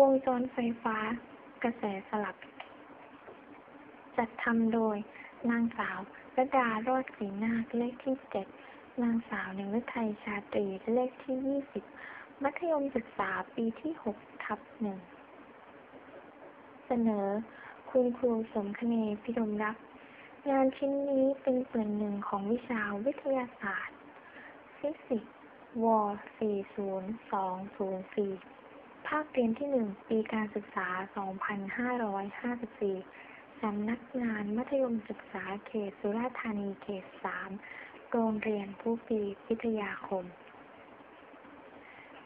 วงจรไฟฟ้า กระแสสลับ จัดทำโดย นางสาวระดารอดศรีนาคเลขที่เจ็ดนางสาวหนึ่งฤทัยชาตรีเลขที่ยี่สิบมัธยมศึกษาปีที่หกทับหนึ่งเสนอ คุณครูสมคเนพิรมรัก งานชิ้นนี้เป็นส่วนหนึ่งของวิชาวิทยาศาสตร์ ฟิสิกส์ว 40204ภาคเรียนที่หนึ่งปีการศึกษา 2554 สำนักงานมัธยมศึกษาเขตสุราษฎร์ธานีเขต 3 โรงเรียนผู้ปีพิทยาคม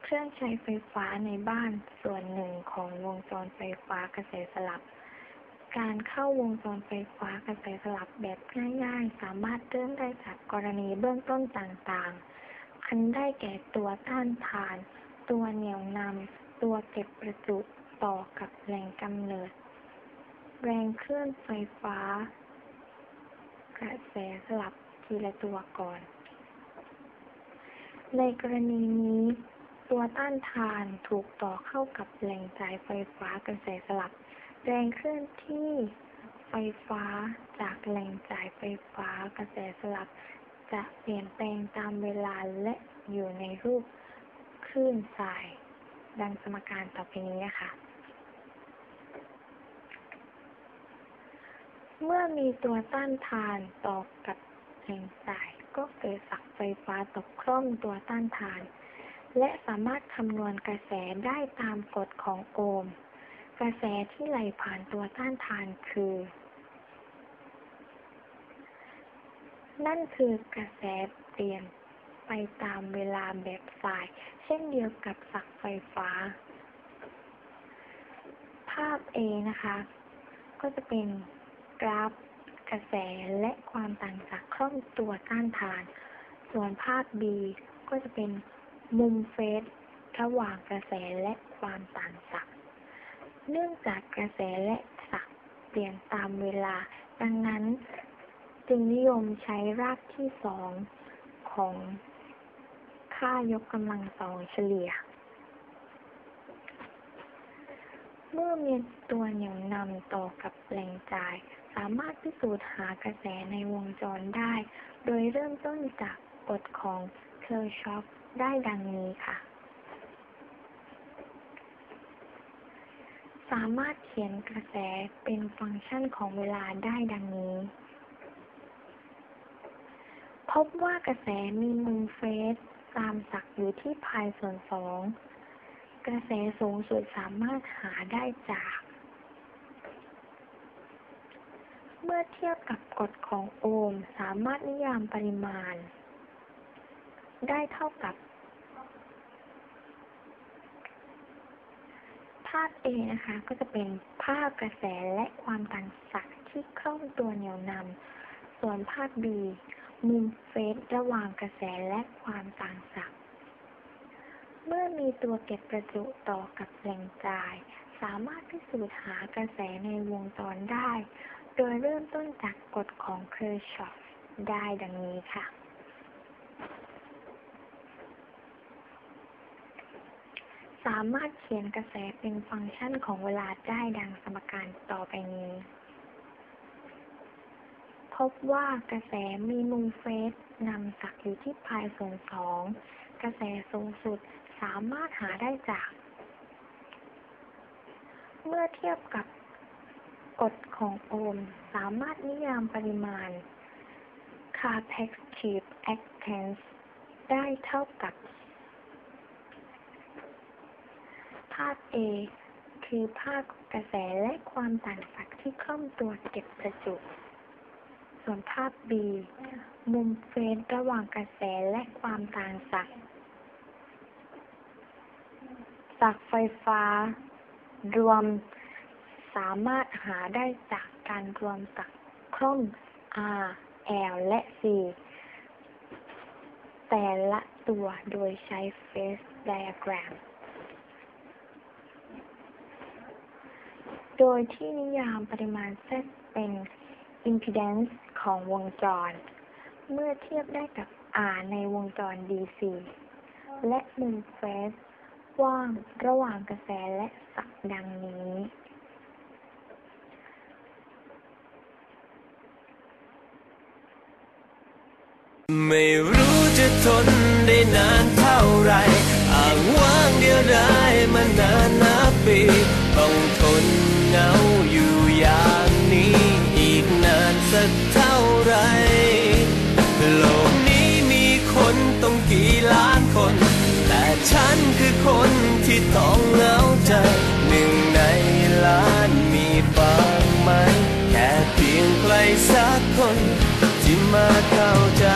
เครื่องใช้ไฟฟ้าในบ้านส่วนหนึ่งของวงจรไฟฟ้ากระแสสลับ การเข้าวงจรไฟฟ้ากระแสสลับแบบง่ายๆ สามารถเริ่มได้จากกรณีเบื้องต้นต่างๆ อันได้แก่ตัวต้านทาน ตัวเหนี่ยวนำ ตัวเก็บประจุต่อกับแหล่งกำเนิด แรงเคลื่อนไฟฟ้า กระแสสลับทีละตัวก่อน ในกรณีนี้ ตัวต้านทานถูกต่อเข้ากับแหล่งจ่ายไฟฟ้ากระแสสลับ แรงเคลื่อนที่ไฟฟ้าจากแหล่งจ่ายไฟฟ้ากระแสสลับ จะเปลี่ยนแปลงตามเวลาและอยู่ในรูปคลื่นสาย ดังสมการต่อไปนี้นะคะ เมื่อมีตัวต้านทานต่อกับแหล่งจ่าย ก็เกิดสักไฟฟ้าตกคล่อมตัวต้านทาน และสามารถคำนวณกระแสได้ตามกฎของโอห์ม กระแสที่ไหลผ่านตัวต้านทานคือ นั่นคือกระแสเปลี่ยน ไปตามเวลาแบบสาย เช่นเดียวกับสักไฟฟ้า ภาพ A นะคะ ก็จะเป็นกราฟกระแสและความต่างจากคล่องตัวต้านทาน ส่วนภาพ B ก็จะเป็นมุมเฟสระหว่างกระแสและความต่างศักย์เนื่องจากกระแสและศักย์เปลี่ยนตามเวลา ดังนั้น จึงนิยมใช้รากที่สองของ ค่ายกกำลังสองเฉลี่ย เมื่อมีตัวเหนี่ยวนำต่อกับแหล่งจ่าย สามารถพิสูจน์หากระแสในวงจรได้ โดยเริ่มต้นจากกฎของเคอร์ชอฟได้ดังนี้ค่ะ สามารถเขียนกระแสเป็นฟังก์ชันของเวลาได้ดังนี้พบว่ากระแสมีมุมเฟส ตามศักย์อยู่ที่พายส่วนสอง กระแสสูงสุดสามารถหาได้จาก เมื่อเทียบกับกฎของโอห์มสามารถนิยามปริมาณ ได้เท่ากับภาพ A นะคะ ก็จะเป็นภาพกระแสและความต่างศักย์ที่คล่องตัวเหนี่ยวนำส่วนภาพ B มุมเฟสระหว่างกระแสและความต่าง มีตัวเก็บประจุต่อกับแหล่งจ่าย สามารถพิสูจน์หากระแสในวงจรได้ โดยเริ่มต้นจากกฎของเคอร์ชอฟได้ดังนี้ค่ะ สามารถเขียนกระแสเป็นฟังก์ชันของเวลาได้ดังสมการต่อไปนี้ พบว่ากระแสมีมุมเฟสนำศักย์อยู่ที่พายส่วนสองกระแสสูงสุด สามารถหาได้จาก เมื่อเทียบกับกฎของโอห์มสามารถนิยามปริมาณ capacitive actance ได้เท่ากับ ภาพ A คือภาพกระแสและความต่างศักย์ที่คล่อมตัวเก็บประจุ ส่วนภาพ B มุมเฟสระหว่างกระแสและความต่างศักย์ ศักไฟฟ้า รวม สามารถหาได้จากการรวมศักคล่อม R L และ C แต่ละตัวโดยใช้ Phase Diagram โดยที่นิยามปริมาณ Z เป็น impedance ของวงจร เมื่อเทียบได้กับ R ในวงจร DC และมุมเฟส ว่างระหว่างกระแสและสักดังนี้ ไม่รู้จะทนได้นานเท่าไรอ่างว่างเดียวได้มานาน ที่ต้องเหงาใจหนึ่งในล้านมีบ้างไหม แค่เพียงใครสักคนที่มาเข้าใจ